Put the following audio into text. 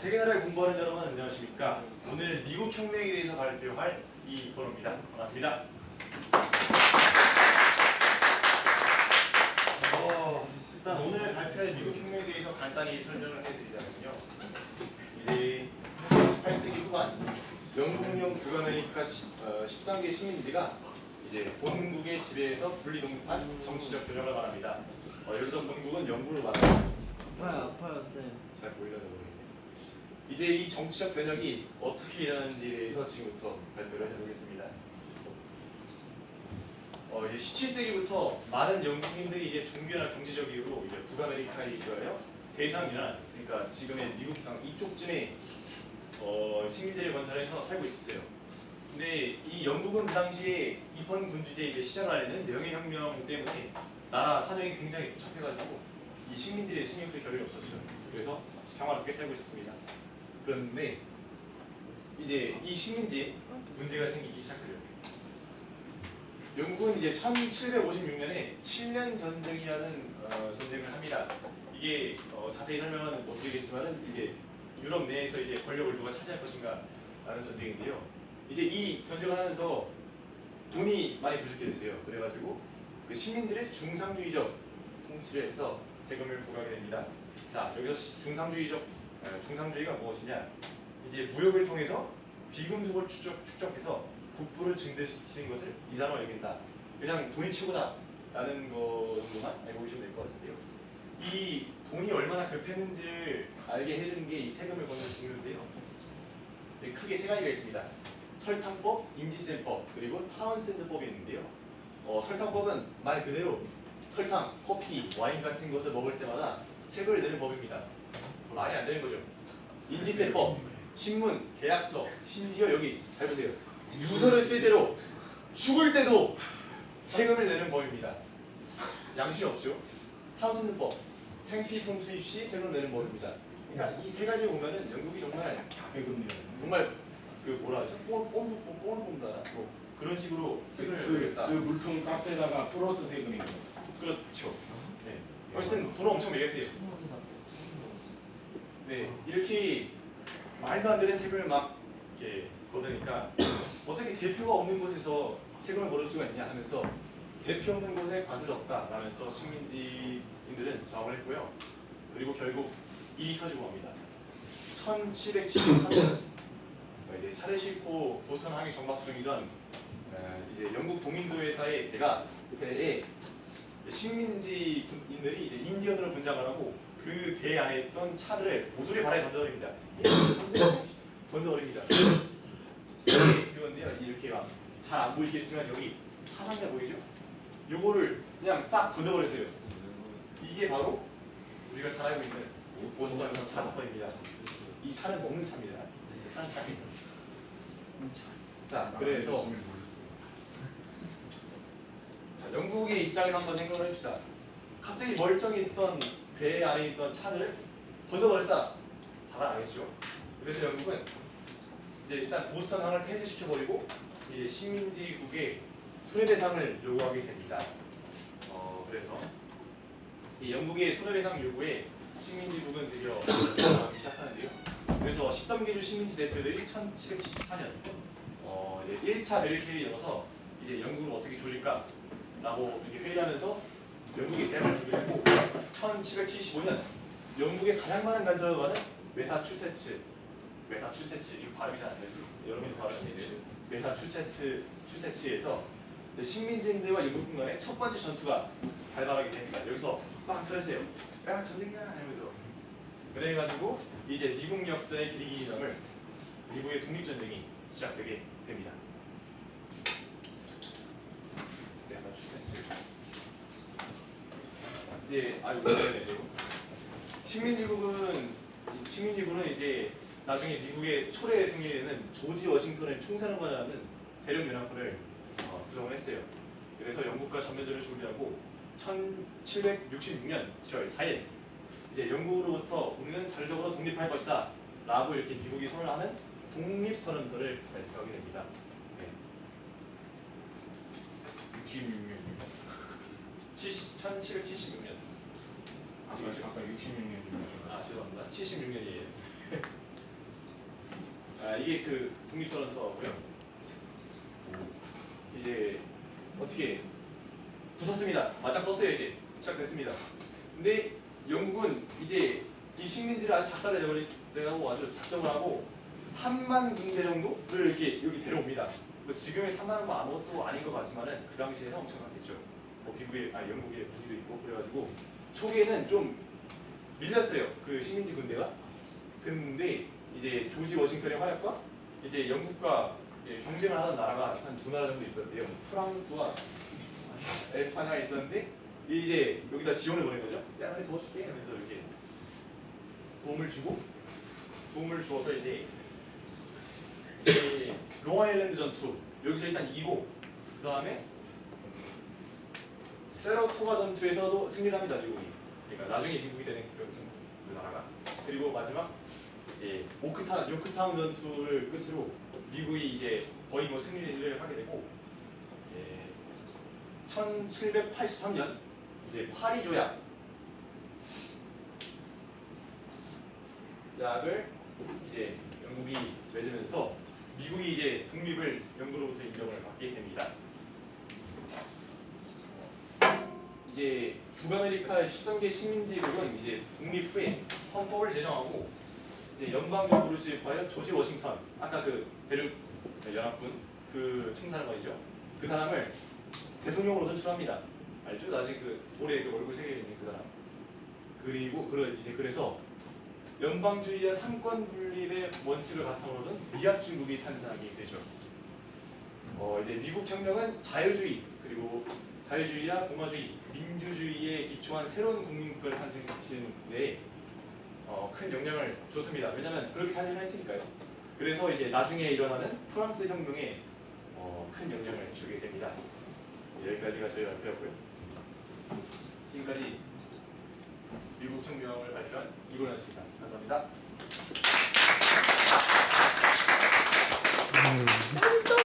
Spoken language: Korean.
세계 나라를 공부하는 여러분 안녕하십니까? 오늘 미국 혁명에 대해서 발표할 이번호입니다. 반갑습니다. 어, 일단 오늘 발표할 미국 혁명에 대해서 간단히 설명을 해드리자면요. 이제 18세기 후반 영국령 북아메리카 13개 시민지가 이제 본국의 지배에서 분리 독립한 정치적 변혁을 말합니다. 어, 여기서 본국은 영국을 말합니다. 아파요 아파요 쌤 잘 보이려나 모르겠네. 이제 이 정치적 변혁이 어떻게 일어나는지에 대해서 지금부터 발표를 해보겠습니다. 어, 이제 17세기부터 많은 영국인들이 이제 종교나 경제적 이유로 이제 북아메리카에 이거예요. 대상이나 그러니까 지금의 미국 땅 이쪽쯤에 어, 식민지를 건설해서 살고 있었어요. 근데 이 영국은 그 당시에 입헌 군주제 이제 시작을 하려는 명예혁명 때문에 나라 사정이 굉장히 복잡해가지고 이 식민들의 신경 쓸 겨를이 없었죠. 그래서 평화롭게 살고 있었습니다. 그런데 이제 이 식민지에 문제가 생기기 시작해요. 영국은 이제 1756년에 7년 전쟁이라는 어, 전쟁을 합니다. 이게 어, 자세히 설명은 못 드리겠지만은 이제 유럽 내에서 이제 권력을 누가 차지할 것인가 라는 전쟁인데요. 이제 이 전쟁을 하면서 돈이 많이 부족해 됐어요. 그래가지고 그 시민들의 중상주의적 통치를 해서 세금을 부과하게 됩니다. 자 여기서 시- 중상주의적 어, 중상주의가 무엇이냐? 이제 무역을 통해서 귀금속을 축적, 축적해서 국부를 증대시키는 것을 이산화로 여긴다. 그냥 돈이 최고다라는 거 정도만 알고 계시면 될 것 같은데요. 이 돈이 얼마나 급했는지를 알게 해주는 게 이 세금을 걷는 종류인데요. 네, 크게 세 가지가 있습니다. 설탕법, 인지세법, 그리고 타운센드법이 있는데요. 어, 설탕법은 말 그대로 설탕, 커피, 와인 같은 것을 먹을 때마다 세금을 내는 법입니다. 말이 안 되는 거죠. 인지세법, 신문, 계약서, 심지어 여기 잘 보세요. 유서를 쓸 때로 죽을 때도 세금을 내는 법입니다. 양심 없죠? 타운센드법, 생피송수입 시 세금을 내는 법입니다. 그러니까 이 세 가지 보면은 영국이 정말 세금이요. 정말 그 뭐라 하죠? 본다. 뭐 그런 식으로 세금을 그, 내겠다. 그 물통 값에다가 플러스 세금이고. 그렇죠. 네. 어쨌든 돈 엄청 매겼대요. 네, 이렇게 말도 안 되는 세금을 막 이렇게 걷으니까 어떻게 대표가 없는 곳에서 세금을 걸을 수가 있냐 하면서 대표 없는 곳에 과세를 없다라면서 식민지인들은 저항을 했고요. 그리고 결국 일이 터지고 맙니다. 1773년 이제 차를 싣고 보스턴 항해 정박 중이던 어, 이제 영국 동인도 회사의 배가 배에 식민지인들이 이제 인디언으로 분장을 하고 그 배 안에 있던 차들을 모조리 바다에 던져버립니다. 던져버립니다. 이게 그건데요. 이렇게 막 잘 안 보이겠지만 여기 차 상자 보이죠? 요거를 그냥 싹 던져버렸어요. 이게 바로 우리가 잘 알고 있는 보스턴에서 차 사건입니다. 이 차는 먹는 차입니다. 하는 차입니다. 자, 그래서 자, 영국의 입장에서 한번 생각을 해봅시다. 갑자기 멀쩡히 있던 배 안에 있던 차들을 던져버렸다. 다가 나겠죠. 그래서 영국은 이제 일단 보스턴 항을 폐쇄시켜버리고 이제 식민지국의 손해배상을 요구하게 됩니다. 어, 그래서 이 영국의 손해배상 요구에 식민지국은 드디어 반응하기 시작하는데요. 그래서 13개주 식민지 대표들이 1774년 어, 이제 1차 베를케이 열어서 이제 영국을 어떻게 조질까 라고 이렇게 회의를 하면서 영국이 대학을 주기로 1775년 영국의 가장 많은 받은 메사추세츠 메사추세츠 이거 발음이 잘 안 돼요. 여러분이 발음하시죠 메사추세츠 추세츠에서 식민지인들과 영국 간의 첫 번째 전투가 발발하게 됩니다. 여기서 빵 터졌어요. 야 전쟁이야! 이러면서. 그래가지고 이제 미국 역사의 길이 기념을 미국의 독립전쟁이 시작되게 됩니다 메사추세츠 예, 아이고 네네 네. 식민지국은 이 식민지국은 이제 나중에 미국의 대통령이 되는 조지 워싱턴의 총사령관이라는 대륙 연합군을 어, 구성을 했어요. 그래서 영국과 전면전을 준비하고 1766년 7월 4일 이제 영국으로부터 우리는 자주적으로 독립할 것이다 라고 이렇게 미국이 선언하는 독립선언서를 발표하게 됩니다. 네. 66년. 70, 1776년 아까 아까 66년. 아 죄송합니다. 76년이에요. 아, 이게 그 독립선언서고요. 이제 어떻게 붙었습니다. 맞짱 떴어요 이제 시작됐습니다. 근데 영국은 이제 이 식민지를 아주 작살을 내버리고 아주 작정을 하고 3만 군대 정도를 이렇게 여기 데려옵니다. 뭐 지금의 3만은 뭐 아무것도 아닌 것 같지만은 그 당시에는 엄청났겠죠. 뭐 미국의 아 영국의 무기도 있고 그래가지고 초기에는 좀 밀렸어요. 그 식민지 군대가. 근데 이제 조지 워싱턴의 활약과 이제 영국과 예, 경쟁을 하던 나라가 한 두 나라 정도 있었는데요. 프랑스와 에스파냐가 있었는데 이제 여기다 지원을 보낸 거죠. 야, 나도 도와줄게 하면서 이렇게 도움을 주고 도움을 주어서 이제 이 롱아일랜드 전투 여기서 일단 이기고 그 다음에 세러토가 전투에서도 승리를 합니다 미국이. 그러니까 나중에 미국이 되는 그, 그 나라가. 그리고 마지막 이제 오크타 요크타운 전투를 끝으로 미국이 이제 거의 뭐 승리를 하게 되고 예, 1783년 이제 파리 조약 약을 이제 영국이 맺으면서 미국이 이제 독립을 영국으로부터 인정을 받게 됩니다. 이제 북아메리카 13개 식민지국은 이제 독립 후에 헌법을 제정하고 이제 연방 정부를 수립하여 조지 워싱턴 아까 그 대륙 연합군 그 총사령관이죠. 그 사람을 대통령으로 선출합니다. 알죠? 나중에 그 올해 그 얼굴 새겨 있는 그 사람. 그리고 그 이제 그래서 연방주의와 삼권 분립의 원칙을 바탕으로 둔 미합 중국이 탄생하게 되죠. 어 이제 미국 혁명은 자유주의 그리고 자유주의와 공화주의, 민주주의에 기초한 새로운 국민국가를 탄생시키는데 어, 큰 영향을 줬습니다. 왜냐하면 그렇게 탄생을 했으니까요. 그래서 이제 나중에 일어나는 프랑스 혁명에 어, 큰 영향을 주게 됩니다. 예, 여기까지가 저희 발표였고요. 지금까지 미국 혁명을 발표한 이곤이었습니다. 감사합니다. 음.